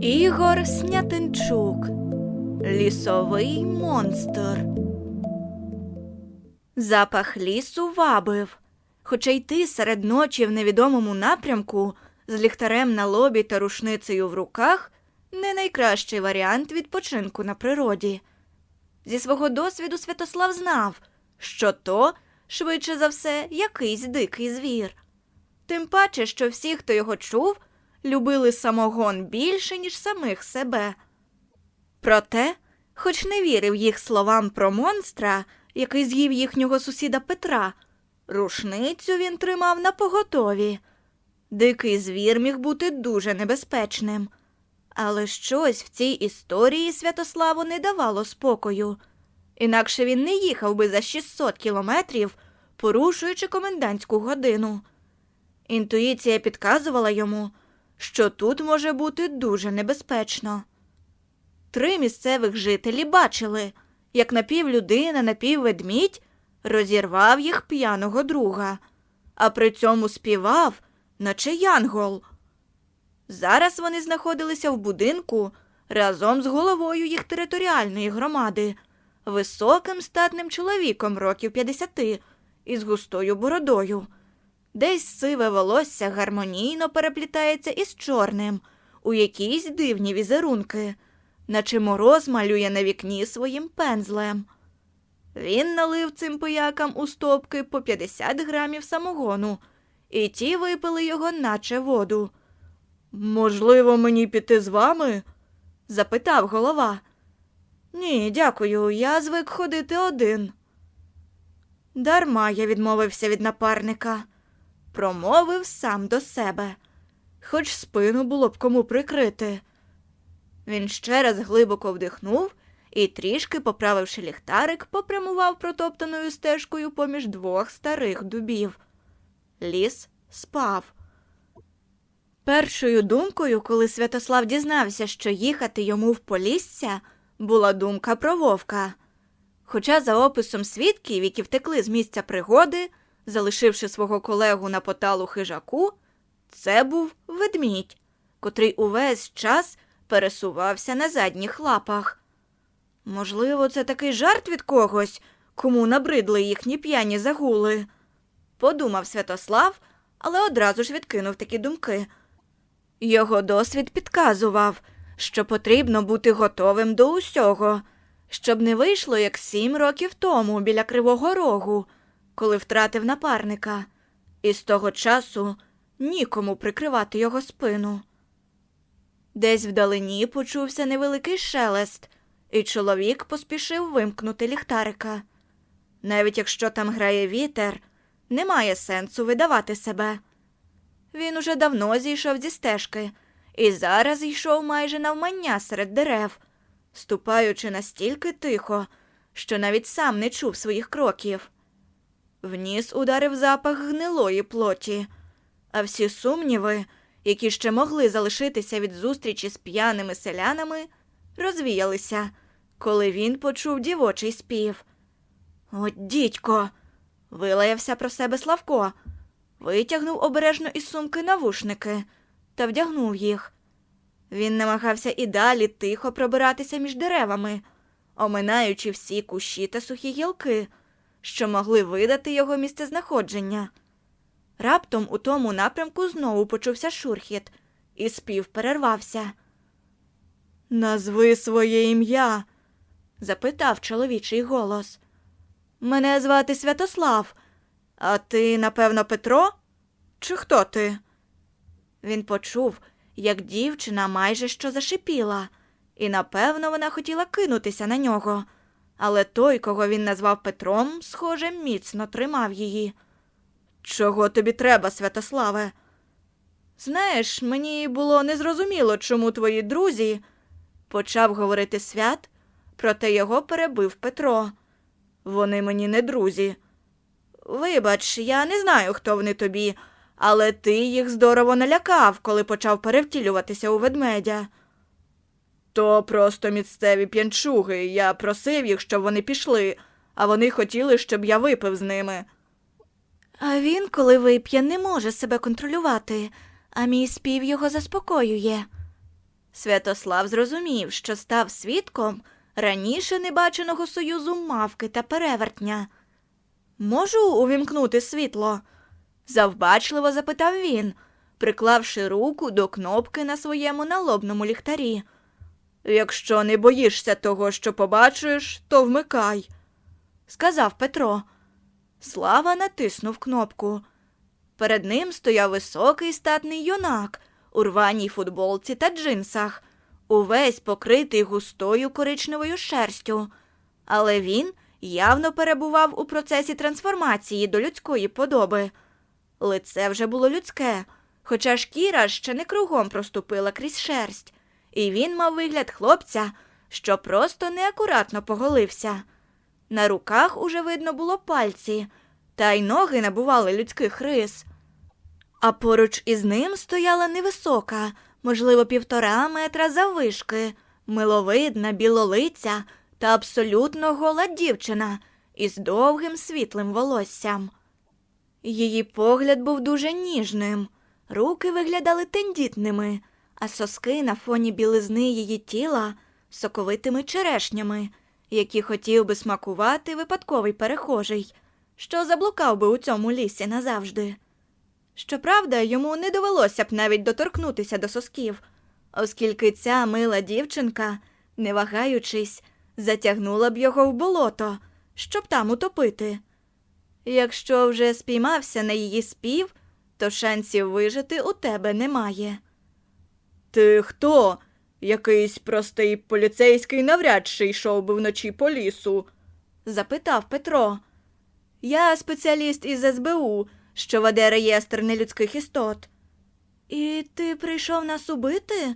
Ігор Снятинчук Лісовий монстр. Запах лісу вабив. Хоча йти серед ночі в невідомому напрямку з ліхтарем на лобі та рушницею в руках не найкращий варіант відпочинку на природі. Зі свого досвіду Святослав знав, що то, швидше за все, якийсь дикий звір. Тим паче, що всі, хто його чув, любили самогон більше, ніж самих себе. Проте, хоч не вірив їх словам про монстра, який з'їв їхнього сусіда Петра, рушницю він тримав на поготові. Дикий звір міг бути дуже небезпечним. Але щось в цій історії Святославу не давало спокою. Інакше він не їхав би за 600 кілометрів, порушуючи комендантську годину. Інтуїція підказувала йому, що тут може бути дуже небезпечно. Три місцевих жителі бачили, як напівлюдина, напівведмідь розірвав їх п'яного друга, а при цьому співав, наче янгол. Зараз вони знаходилися в будинку разом з головою їх територіальної громади, високим статним чоловіком років 50 із густою бородою. Десь сиве волосся гармонійно переплітається із чорним, у якісь дивні візерунки, наче мороз малює на вікні своїм пензлем. Він налив цим пиякам у стопки по 50 грамів самогону, і ті випили його, наче воду. Можливо, мені піти з вами? запитав голова. Ні, дякую, я звик ходити один. Дарма я відмовився від напарника, промовив сам до себе, хоч спину було б кому прикрити. Він ще раз глибоко вдихнув і, трішки поправивши ліхтарик, попрямував протоптаною стежкою поміж двох старих дубів. Ліс спав. Першою думкою, коли Святослав дізнався, що їхати йому в Полісся, була думка про вовка. Хоча за описом свідків, які втекли з місця пригоди, залишивши свого колегу на поталу хижаку, це був ведмідь, котрий увесь час пересувався на задніх лапах. Можливо, це такий жарт від когось, кому набридли їхні п'яні загули, подумав Святослав, але одразу ж відкинув такі думки. Його досвід підказував, що потрібно бути готовим до усього, щоб не вийшло як сім років тому біля Кривого Рогу, коли втратив напарника, і з того часу нікому прикривати його спину. Десь вдалині почувся невеликий шелест, і чоловік поспішив вимкнути ліхтарика. Навіть якщо там грає вітер, немає сенсу видавати себе. Він уже давно зійшов зі стежки і зараз йшов майже навмання серед дерев, ступаючи настільки тихо, що навіть сам не чув своїх кроків. В ніс ударив запах гнилої плоті, а всі сумніви, які ще могли залишитися від зустрічі з п'яними селянами, розвіялися, коли він почув дівочий спів. От дідько. вилаявся про себе Славко, витягнув обережно із сумки навушники та вдягнув їх. Він намагався і далі тихо пробиратися між деревами, оминаючи всі кущі та сухі гілки, що могли видати його місцезнаходження. Раптом у тому напрямку знову почувся шурхіт, і спів перервався. Назви своє ім'я, запитав чоловічий голос. Мене звати Святослав, а ти, напевно, Петро? Чи хто ти? Він почув, як дівчина майже що зашипіла, і, напевно, вона хотіла кинутися на нього, але той, кого він назвав Петром, схоже, міцно тримав її. Чого тобі треба, Святославе? Знаєш, мені було незрозуміло, чому твої друзі, почав говорити свят, проте його перебив Петро. Вони мені не друзі. Вибач, я не знаю, хто вони тобі, але ти їх здорово налякав, коли почав перевтілюватися у ведмедя. То просто місцеві п'янчуги. Я просив їх, щоб вони пішли, а вони хотіли, щоб я випив з ними. А він, коли вип'є, не може себе контролювати, а мій спів його заспокоює. Святослав зрозумів, що став свідком раніше небаченого союзу мавки та перевертня. Можу увімкнути світло? завбачливо запитав він, приклавши руку до кнопки на своєму налобному ліхтарі. Якщо не боїшся того, що побачиш, то вмикай, сказав Петро. Слава натиснув кнопку. Перед ним стояв високий статний юнак у рваній футболці та джинсах, увесь покритий густою коричневою шерстю. Але він явно перебував у процесі трансформації до людської подоби. Лице вже було людське, хоча шкіра ще не кругом проступила крізь шерсть, і він мав вигляд хлопця, що просто неакуратно поголився. На руках уже видно було пальці, та й ноги набували людських рис. А поруч із ним стояла невисока, можливо, півтора метра заввишки, миловидна, білолиця та абсолютно гола дівчина із довгим світлим волоссям. Її погляд був дуже ніжним, руки виглядали тендітними, а соски на фоні білизни її тіла соковитими черешнями, які хотів би смакувати випадковий перехожий, що заблукав би у цьому лісі назавжди. Щоправда, йому не довелося б навіть доторкнутися до сосків, оскільки ця мила дівчинка, не вагаючись, затягнула б його в болото, щоб там утопити. Якщо вже спіймався на її спів, то шансів вижити у тебе немає. Ти хто? Якийсь простий поліцейський навряд чи йшов би вночі по лісу? запитав Петро. Я спеціаліст із СБУ, що веде реєстр нелюдських істот. І ти прийшов нас убити?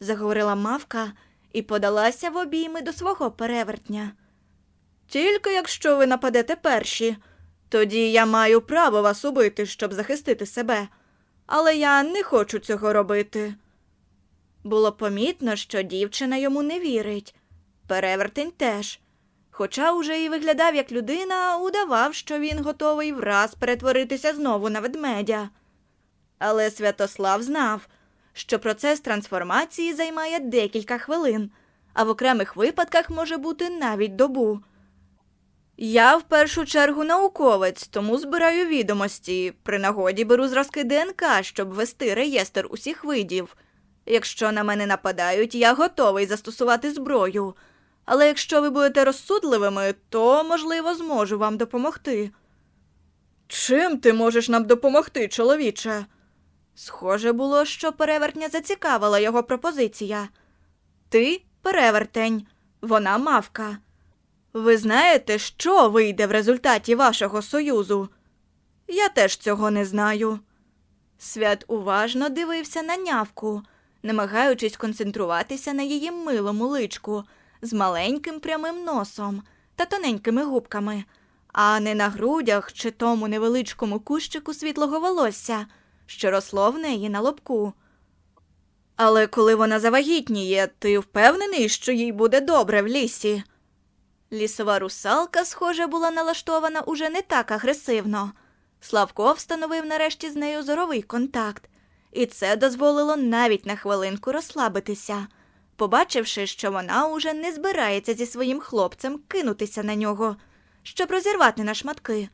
заговорила мавка і подалася в обійми до свого перевертня. Тільки якщо ви нападете перші, тоді я маю право вас убити, щоб захистити себе, але я не хочу цього робити. Було помітно, що дівчина йому не вірить. Перевертень теж. Хоча уже і виглядав як людина, удавав, що він готовий враз перетворитися знову на ведмедя. Але Святослав знав, що процес трансформації займає декілька хвилин, а в окремих випадках може бути навіть добу. Я в першу чергу науковець, тому збираю відомості. При нагоді беру зразки ДНК, щоб вести реєстр усіх видів. Якщо на мене нападають, я готовий застосувати зброю. Але якщо ви будете розсудливими, то, можливо, зможу вам допомогти. Чим ти можеш нам допомогти, чоловіче? Схоже було, що перевертня зацікавила його пропозиція. Ти перевертень, вона мавка. Ви знаєте, що вийде в результаті вашого союзу? Я теж цього не знаю. Свят уважно дивився на нявку, намагаючись концентруватися на її милому личку з маленьким прямим носом та тоненькими губками, а не на грудях чи тому невеличкому кущику світлого волосся, що росло в неї на лобку. Але коли вона завагітніє, ти впевнений, що їй буде добре в лісі? Лісова русалка, схоже, була налаштована уже не так агресивно. Славко встановив нарешті з нею зоровий контакт, і це дозволило навіть на хвилинку розслабитися, побачивши, що вона уже не збирається зі своїм хлопцем кинутися на нього, щоб розірвати на шматки.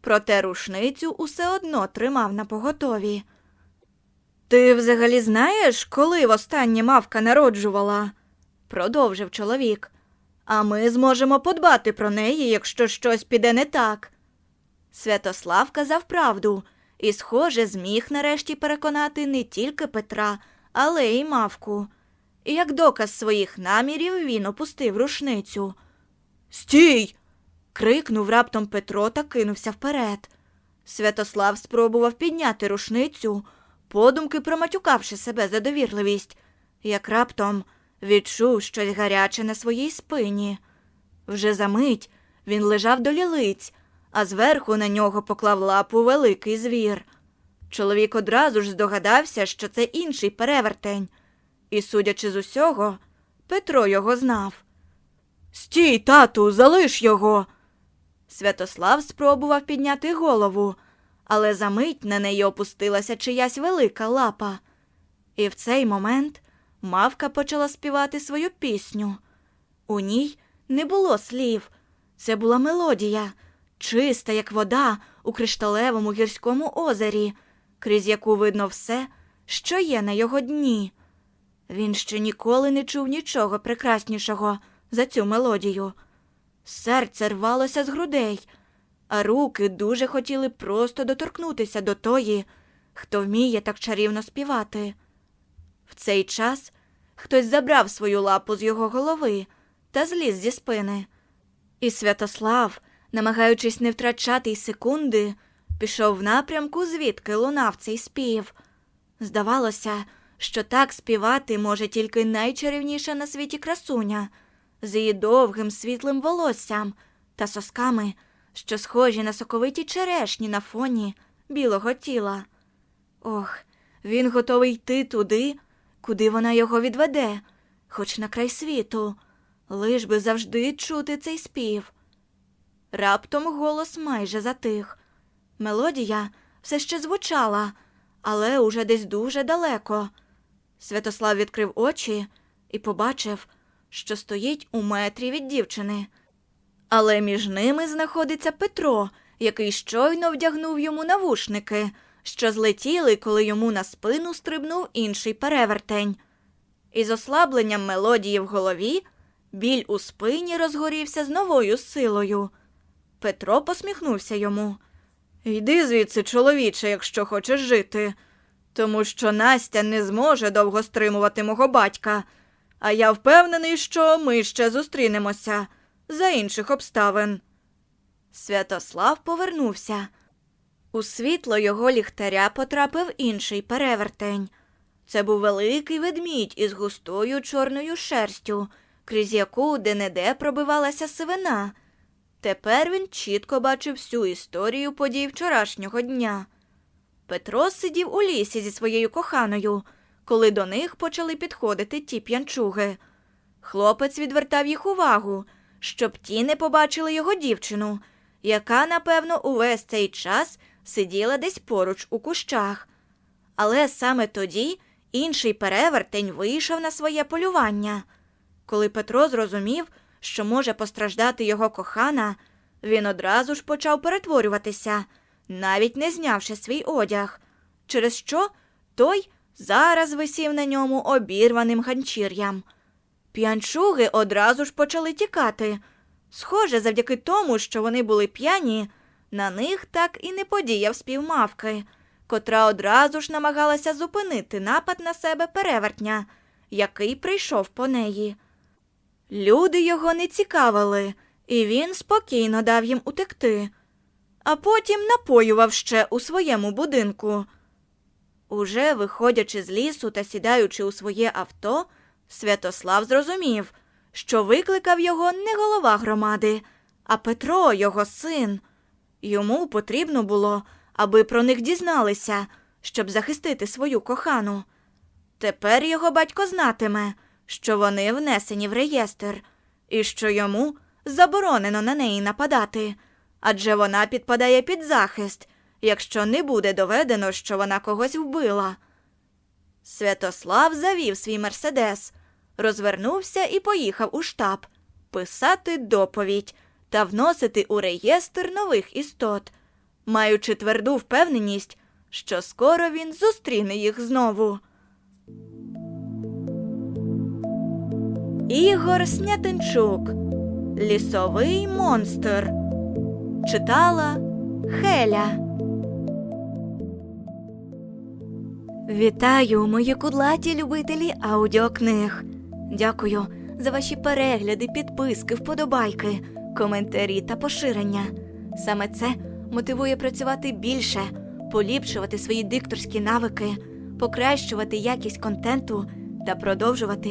Проте рушницю усе одно тримав на поготові. Ти взагалі знаєш, коли востаннє мавка народжувала? продовжив чоловік. А ми зможемо подбати про неї, якщо щось піде не так. Святослав казав правду і, схоже, зміг нарешті переконати не тільки Петра, але й мавку. І як доказ своїх намірів він опустив рушницю. Стій. крикнув раптом Петро та кинувся вперед. Святослав спробував підняти рушницю, подумки проматюкавши себе за довірливість, як раптом відчув щось гаряче на своїй спині. Вже за мить він лежав до лілиць, а зверху на нього поклав лапу великий звір. Чоловік одразу ж здогадався, що це інший перевертень, і, судячи з усього, Петро його знав. Стій, тату, залиш його. Святослав спробував підняти голову, але за мить на неї опустилася чиясь велика лапа. І в цей момент мавка почала співати свою пісню. У ній не було слів. Це була мелодія, чиста, як вода у кришталевому гірському озері, крізь яку видно все, що є на його дні. Він ще ніколи не чув нічого прекраснішого за цю мелодію. Серце рвалося з грудей, а руки дуже хотіли просто доторкнутися до тої, хто вміє так чарівно співати. В цей час хтось забрав свою лапу з його голови та зліз зі спини. І Святослав, намагаючись не втрачати й секунди, пішов в напрямку, звідки лунав цей спів. Здавалося, що так співати може тільки найчарівніша на світі красуня з її довгим світлим волоссям та сосками, що схожі на соковиті черешні на фоні білого тіла. Ох, він готовий йти туди, куди вона його відведе, хоч на край світу, лиш би завжди чути цей спів. Раптом голос майже затих. Мелодія все ще звучала, але уже десь дуже далеко. Святослав відкрив очі і побачив, що стоїть у метрі від дівчини. Але між ними знаходиться Петро, який щойно вдягнув йому навушники, що злетіли, коли йому на спину стрибнув інший перевертень. Із ослабленням мелодії в голові біль у спині розгорівся з новою силою. Петро посміхнувся йому. Йди звідси, чоловіче, якщо хочеш жити, тому що Настя не зможе довго стримувати мого батька, а я впевнений, що ми ще зустрінемося за інших обставин. Святослав повернувся. У світло його ліхтаря потрапив інший перевертень. Це був великий ведмідь із густою чорною шерстю, крізь яку де-не-де пробивалася сивина. Тепер він чітко бачив всю історію подій вчорашнього дня. Петро сидів у лісі зі своєю коханою, коли до них почали підходити ті п'янчуги. Хлопець відвертав їх увагу, щоб ті не побачили його дівчину, яка, напевно, увесь цей час сиділа десь поруч у кущах. Але саме тоді інший перевертень вийшов на своє полювання. Коли Петро зрозумів, що може постраждати його кохана, він одразу ж почав перетворюватися, навіть не знявши свій одяг, через що той зараз висів на ньому обірваним ганчір'ям. П'янчуги одразу ж почали тікати. Схоже, завдяки тому, що вони були п'яні, на них так і не подіяв спів мавки, котра одразу ж намагалася зупинити напад на себе перевертня, який прийшов по неї. Люди його не цікавили, і він спокійно дав їм утекти, а потім напоював ще у своєму будинку. Уже виходячи з лісу та сідаючи у своє авто, Святослав зрозумів, що викликав його не голова громади, а Петро, його син. Йому потрібно було, аби про них дізналися, щоб захистити свою кохану. Тепер його батько знатиме, що вони внесені в реєстр, і що йому заборонено на неї нападати, адже вона підпадає під захист, якщо не буде доведено, що вона когось вбила. Святослав завів свій мерседес, розвернувся і поїхав у штаб писати доповідь та вносити у реєстр нових істот, маючи тверду впевненість, що скоро він зустріне їх знову. Ігор Снятинчук Лісовий монстр читала Хеля. Вітаю, мої кудлаті любителі аудіокниг. Дякую за ваші перегляди, підписки, вподобайки, коментарі та поширення. Саме це мотивує працювати більше, поліпшувати свої дикторські навики, покращувати якість контенту та продовжувати